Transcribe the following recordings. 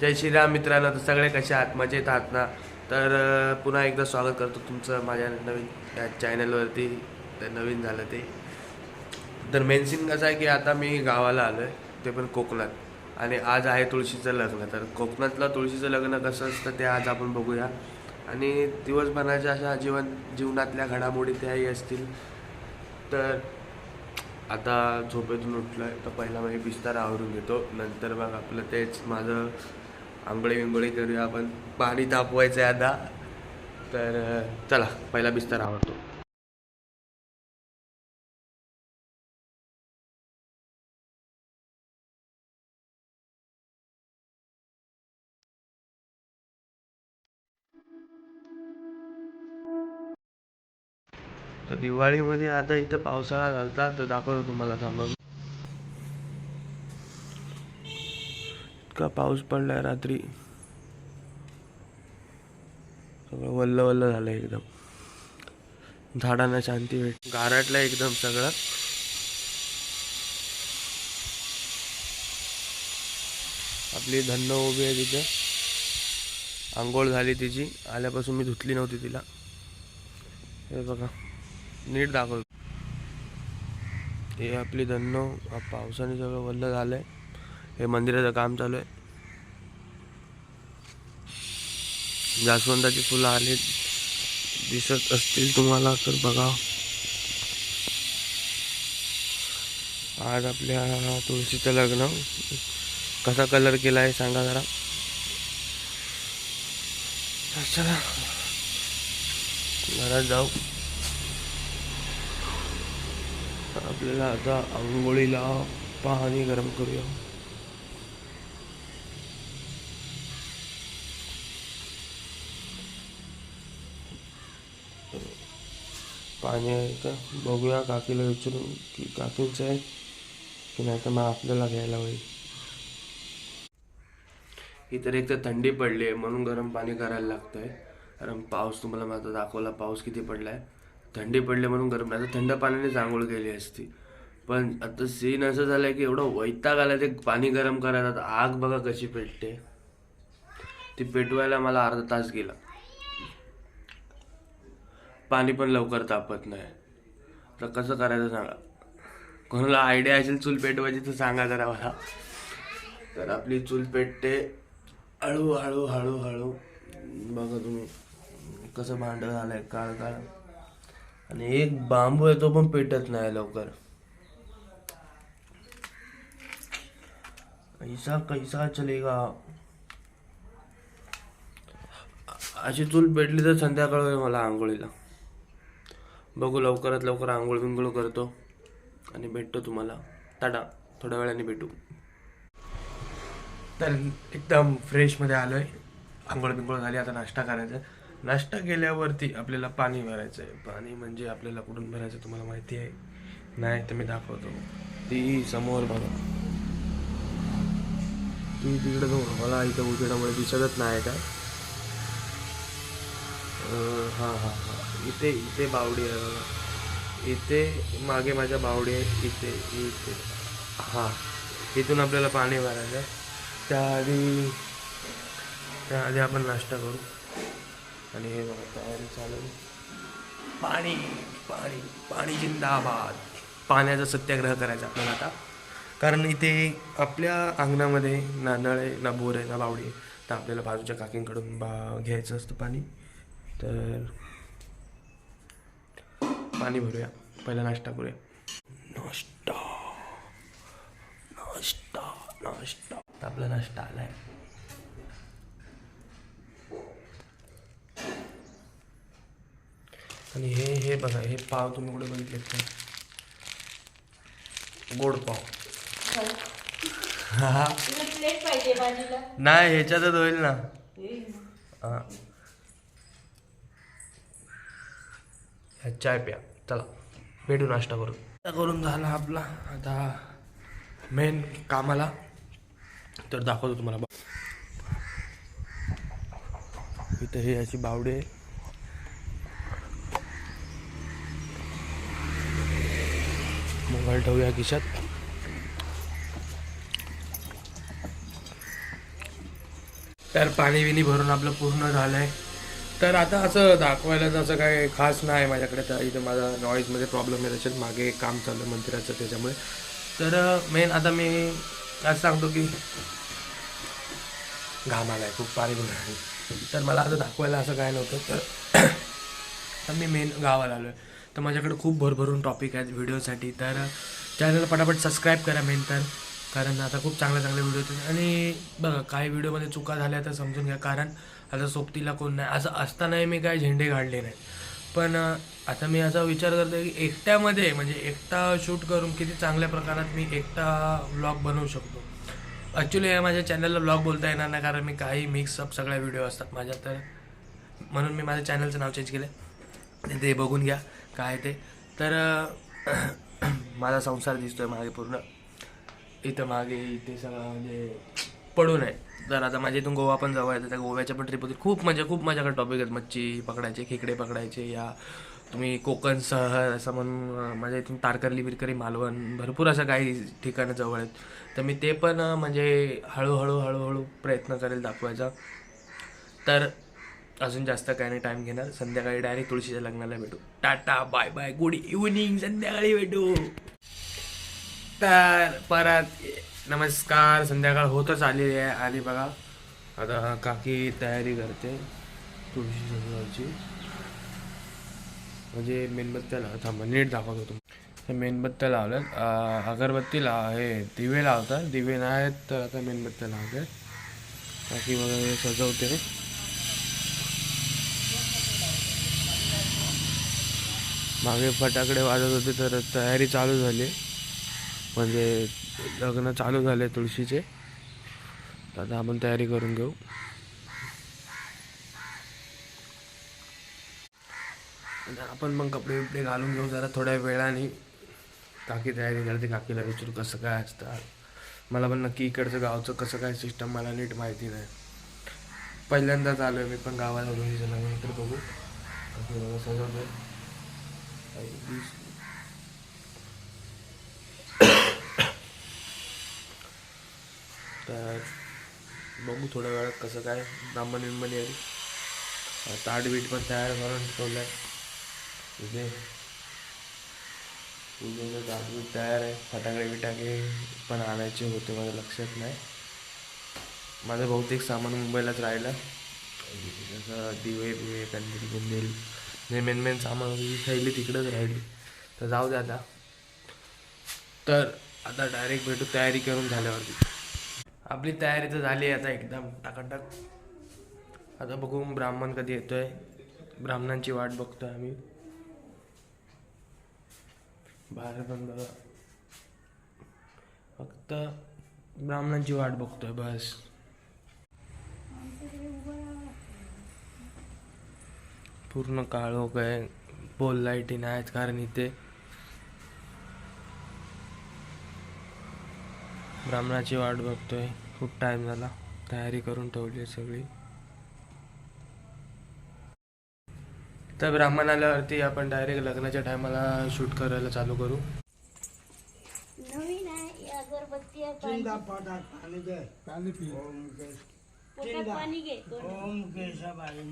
जय श्रीराम मित्रांनो तर सगळे कसे आहात? मजेत आहात ना? तर पुन्हा एकदा स्वागत करतो तुमचं माझ्या नवीन या चॅनलवरती तर नवीन झालं ते. तर मेन सीन कसं आहे की आता मी गावाला आलो आहे ते पण कोकणात. आणि आज आहे तुळशीचं लग्न. तर कोकणातलं तुळशीचं लग्न कसं असतं ते आज आपण बघूया. आणि दिवसभराच्या अशा जीवन जीवनातल्या घडामोडी त्याही असतील. तर आता झोपेतून उठलं आहे तर पहिला मी बिस्तारा आवरून घेतो. नंतर मग आपलं तेच माझं आंघोळी विंगोळी करूया आपण. पाणी तापवायचं आहे आता. तर चला पहिला बिस्तर आवडतो तर दिवाळीमध्ये आता इथं पावसाळा घालतात तर दाखवतो तुम्हाला थांबा इतका पाऊस पडलाय रात्री. सगळं वल्ल वल्ल झालं एकदम. झाडांना शांती भेट गारटलं एकदम सगळं. आपली धन्न उभी आहे तिथे. आंघोळ झाली तिची. आल्यापासून मी धुतली नव्हती तिला. हे बघा. नीट दाखवतो हे आपली धन्न. पावसाने सगळं वल्ल झालंय. हे मंदिराचं काम चालू आहे. जास्वंदाची फुलं आली दिसत असतील तुम्हाला तर बघा. आज आपल्या तुळशीचं लग्न. कसा कलर केला आहे सांगा जरा. चला. घरात जाऊ. आपल्याला आता आंघोळीला पाणी गरम करूया. पाणी आहे तर बघूया काकीला विचारून की काकींचं आहे की नाही तर मग आपल्याला घ्यायला होईल. इतर एक तर थंडी पडली आहे म्हणून गरम पाणी करायला लागतं आहे कारण पाऊस तुम्हाला माझा दाखवला पाऊस किती पडला आहे थंडी पडली म्हणून गरम नाही तर थंड पाण्याने आंघोळ केली असती. पण आता सीन असं झालं आहे की एवढं वैताग आला ते पाणी गरम करायला आता आग बघा कशी पेटते. ती पेटवायला मला अर्धा तास गेला. पाणी पण लवकर तापत नाही. तर कसं करायचं सांगा? कोणाला आयडिया असेल चूल पेटवायची तर सांगा जरा मला. तर आपली चूल पेटते हळू हळू हळू हळू. बघा तुम्ही कसं भांड झालंय काळ काळ. आणि एक बांबू आहे तो पण पेटत नाही लवकर. कैसा कैसा चलेगा? अशी चूल पेटली तर संध्याकाळ मला आंघोळीला. बघू लवकरात लवकर आंघोळ विंघोळ करतो आणि भेटतो तुम्हाला. टाटा. थोड्या वेळाने भेटू. तर एकदम फ्रेशमध्ये आलो आहे आंघोळ बिंघोळ झाली आता नाश्ता करायचा. आहे नाश्ता केल्यावरती आपल्याला पाणी भरायचं आहे पाणी म्हणजे आपल्याला कुठून भरायचं तुम्हाला माहिती आहे? नाही तर मी दाखवतो. ती समोर बघा. ती तिकडे जाऊ मला इथं उजेडामुळे दिसतच नाही का? हां हां हां. इथे इथे बावडी आहे बघा इथे मागे माझ्या बावडी आहे इथे इथे. हां इथून आपल्याला पाणी भरायचं. त्याआधी त्याआधी आपण नाश्ता करू. आणि हे बघा तयारी चालू. पाणी पाणी पाणी जिंदाबाद. पाण्याचा सत्याग्रह करायचा आपल्याला आता. कारण इथे आपल्या अंगणामध्ये ना नळ आहे ना बोर आहे ना बावडी आहे. तर आपल्याला बाजूच्या काकींकडून बा घ्यायचं असतं पाणी. तर पाणी भरूया. पहिला नाश्ता करूया. नाश्ता. नाश्ता नाश्ता. आपला नाश्ता आलाय. आणि हे हे बघा हे पाव तुम्ही कुठे बघितले का गोड पाव. हा. प्लेट पाहिजे बाजूला नाही ह्याच्यातच होईल ना. हा. ह्या चाय प्या. चला भेटू नाश्ता करू नाश्ता करून झाला आपला. आता मेन कामाला. तर दाखवतो तुम्हाला. इथं हे अशी बावडे मोबाईल ठेवूया खिशात. तर पाणी विणी भरून आपलं पूर्ण झालं आहे तर आता असं दाखवायला तसं काय खास नाही माझ्याकडे. तर इथं माझा नॉईजमध्ये प्रॉब्लेम आहे त्याच्यात मागे एक काम चाललं मंदिराचं त्याच्यामुळे. तर मेन आता मी आज सांगतो की घाम आहे खूप पाणी भरून तर मला आता दाखवायला असं काय नव्हतं. तर मी मेन गावाला आलो आहे तर माझ्याकडे खूप भरभरून टॉपिक आहेत व्हिडिओसाठी तर चॅनल पटापट सबस्क्राईब करा मेन तर. कारण आता खूप चांगले चांगले व्हिडिओ आणि बघा काही व्हिडिओमध्ये चुका झाल्या तर समजून घ्या. कारण आता सोबतीला कोण नाही. असं असतानाही मी काय झेंडे काढले नाही. पण आता मी असा विचार करतो की एकट्यामध्ये म्हणजे एकटा शूट करून किती चांगल्या प्रकारात मी एकटा व्लॉग बनवू शकतो. ॲक्च्युली या माझ्या चॅनलला ब्लॉग बोलता येणार नाही कारण मी काही मिक्सअप सगळ्या व्हिडिओ असतात माझ्या तर म्हणून मी माझ्या चॅनलचं नाव चेंज केलं ते बघून घ्या काय ते. तर माझा संसार दिसतो आहे मागे पूर्ण. इथं मागे इथे सगळं म्हणजे पडून आहे तर आता माझ्या इथून गोवा पण जवळ आहे तर त्या गोव्याच्या पण ट्रिप होती खूप म्हणजे खूप माझ्याकडे टॉपिक आहेत. मच्छी पकडायचे खेकडे पकडायचे या तुम्ही कोकण सहर असं म्हणून माझ्या इथून तारकर्ली बिरकरी मालवण भरपूर असं काही ठिकाणं जवळ आहेत. तर मी ते पण म्हणजे हळूहळू हळूहळू प्रयत्न करेल दाखवायचा. तर अजून जास्त काही नाही टाईम घेणार. संध्याकाळी डायरेक्ट तुळशीच्या लग्नाला भेटू. Tata bye bye good evening संध्याकाळी भेटू. तर परत नमस्कार संध्याकाळ होतच आलेली आहे. आणि बघा आता काकी तयारी करते तुळशी सजवायची म्हणजे मेणबत्त्या लाव थांबा नीट दाखवतो तुम्ही मेणबत्त्या लावल्यात. अगरबत्ती लाव हे दिवे लावतात. दिवे नाहीत तर आता मेणबत्त्या लावतात काकी वगैरे सजवते. मागे फटाकडे वाजत होते तर तयारी चालू झाली. म्हणजे लग्न चालू झाले तुळशीचे. तर आता आपण तयारी करून घेऊ. आपण मग कपडे बिपडे घालून घेऊ जरा थोड्या वेळाने. काकी तयारी करते काकीला विचारू कसं काय असतं. मला पण नक्की इकडचं गावचं कसं काय सिस्टम मला नीट माहिती नाही. पहिल्यांदाच आलो आहे मी पण गावाला तुळशीचं लग्न तर बघू. काकी बघा सजवतोय तर बघू थोड्या वेळात कसं काय ब्राह्मण विंबण येईल. ताट बीट पण तयार करून ठेवलं आहे इथे पूजेचं ताट बीट तयार आहे. फटाकडे बिटाके पण आणायचे होते माझ्या लक्षात नाही. माझं बहुतेक सामान मुंबईलाच राहिलं. जसं दिवे बिवे कंदील बुंदील जे मेन मेन सामान होती ती थैली तिकडंच राहिली. तर जाऊ दे आता. तर आता डायरेक्ट भेटू तयारी करून झाल्यावरती. आपली तयारी तर झाली आहे आता एकदम टाकाटाक. आता बघू ब्राह्मण कधी येतोय. ब्राह्मणांची वाट बघतोय आम्ही. बाहेर पण बघा फक्त ब्राह्मणांची वाट बघतोय बस. पूर्ण काळोख हो आहे पोल लाईटी नाहीत कारण इथे. ब्राह्मणाची वाट बघतोय. खूप टाइम झाला. तयारी करून ठेवली आहे सगळी. तर ब्राह्मण आल्यावरती आपण डायरेक्ट लग्नाच्या टायमाला शूट करायला चालू करू. नवीन आहे. ही अगरबत्ती आहे पाणी. चिंता पोटात पाणी दे. पाणी पी ओम केश. पोटात पाणी घे. तोंडात. ओम केशवाय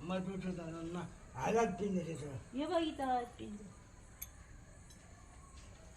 मधुसूदन हळद पिंड तिथं हे बघ इथं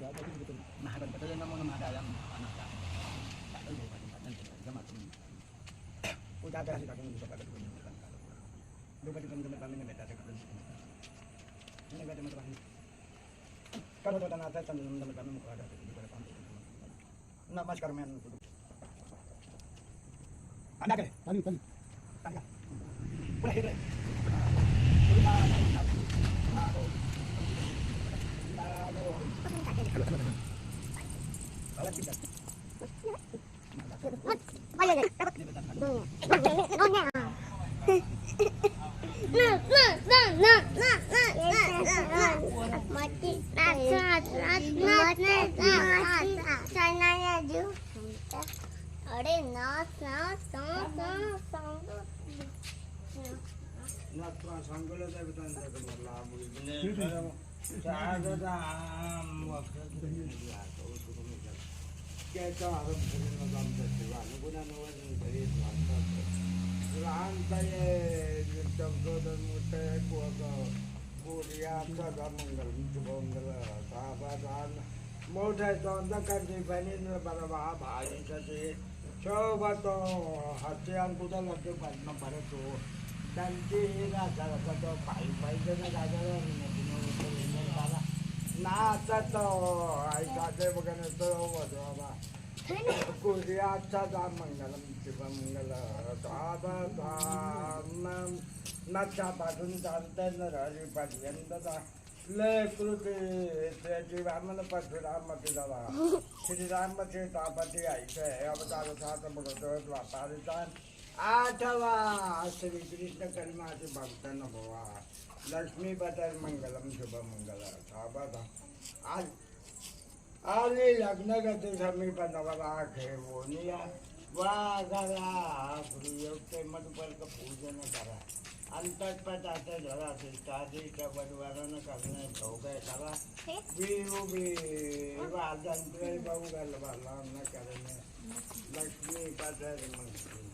दामोदर देवता पिल्लन परुजन परिसर बंदी आगम वक्रतुंड महाकाय पुरुषुद महागणपतये नमो नमः पूजा करायची टाकून दुसरं काय करून दुपारी कमी कमी पाणी भेटायचं करून नाही भेटत मग पाणी करत होता नाचा चंद्र पाणी मुख नमस्कार मॅन आणा काय चालू चालू सांगा पुढे इकडे अरे नाच नाच नाच नाच あれななそなそな సంగులో తగ్గుతుంది त्याचा आरंभ करून आमचा सेवा अनुगुणानुगुण घरी वाचतात. संशोधन मोठे कोरियाचा मंगल शुभमंगल मोठ्या चौंदकांची बहिणी बरोबर भाजीसाठी शोभतो हत्यान कुठं लागतो पद्म भरतो त्यांची राजा तो पायी पाहिजे ना राजाला नाचत ऐकाचे बघा तो बाबा. कुर्याचा जा मंगलम शिवमंगल नक्षा पाठून चालतंय न हरी पर्यंत लय कृती. त्याची आम्हाला परशुरामती झाला श्रीरामचे तापती ऐकय. अवतार सात बघतो व्यापारीचा. आठवा. श्री कृष्ण कलमाचे भक्त भवा. लक्ष्मी बदल मंगलम शुभमंगल मंगल. आज आले लग्न गती समीप नवरा घेऊन या वाघाला प्रियोगते मधुपर्क पूजन करा. अंतटपट आता जरा शिष्टाधिक बडवारण करणे भोगे करा. विहू बी वाजंत्र बहु गल न करणे. लक्ष्मी पटेल मंगल.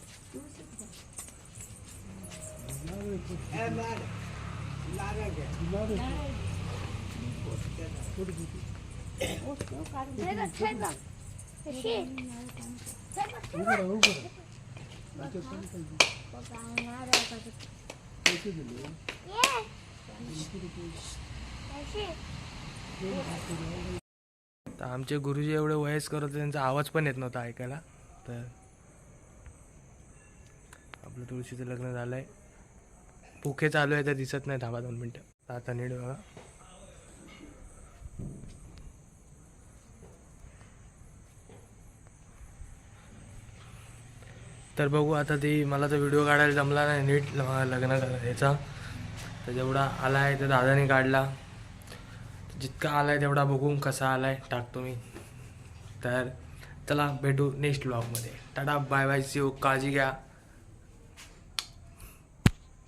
आमचे गुरुजी एवढे वयस्कर होते त्यांचा आवाज पण येत नव्हता ऐकायला. तर आपलं तुळशीचं लग्न झालं आहे भुके चालू आहे तर दिसत नाही. थांबा दोन मिनटं. आता नीट बघा. तर बघू आता ते मला तर व्हिडिओ काढायला जमला नाही. नीट लग्न याचा तर जेवढा आला आहे तर दादाने काढला. जितका आलाय तेवढा बघून कसा आलाय. टाकतो मी. तर चला भेटू नेक्स्ट ब्लॉगमध्ये टाटा बाय बाय सी काळजी घ्या.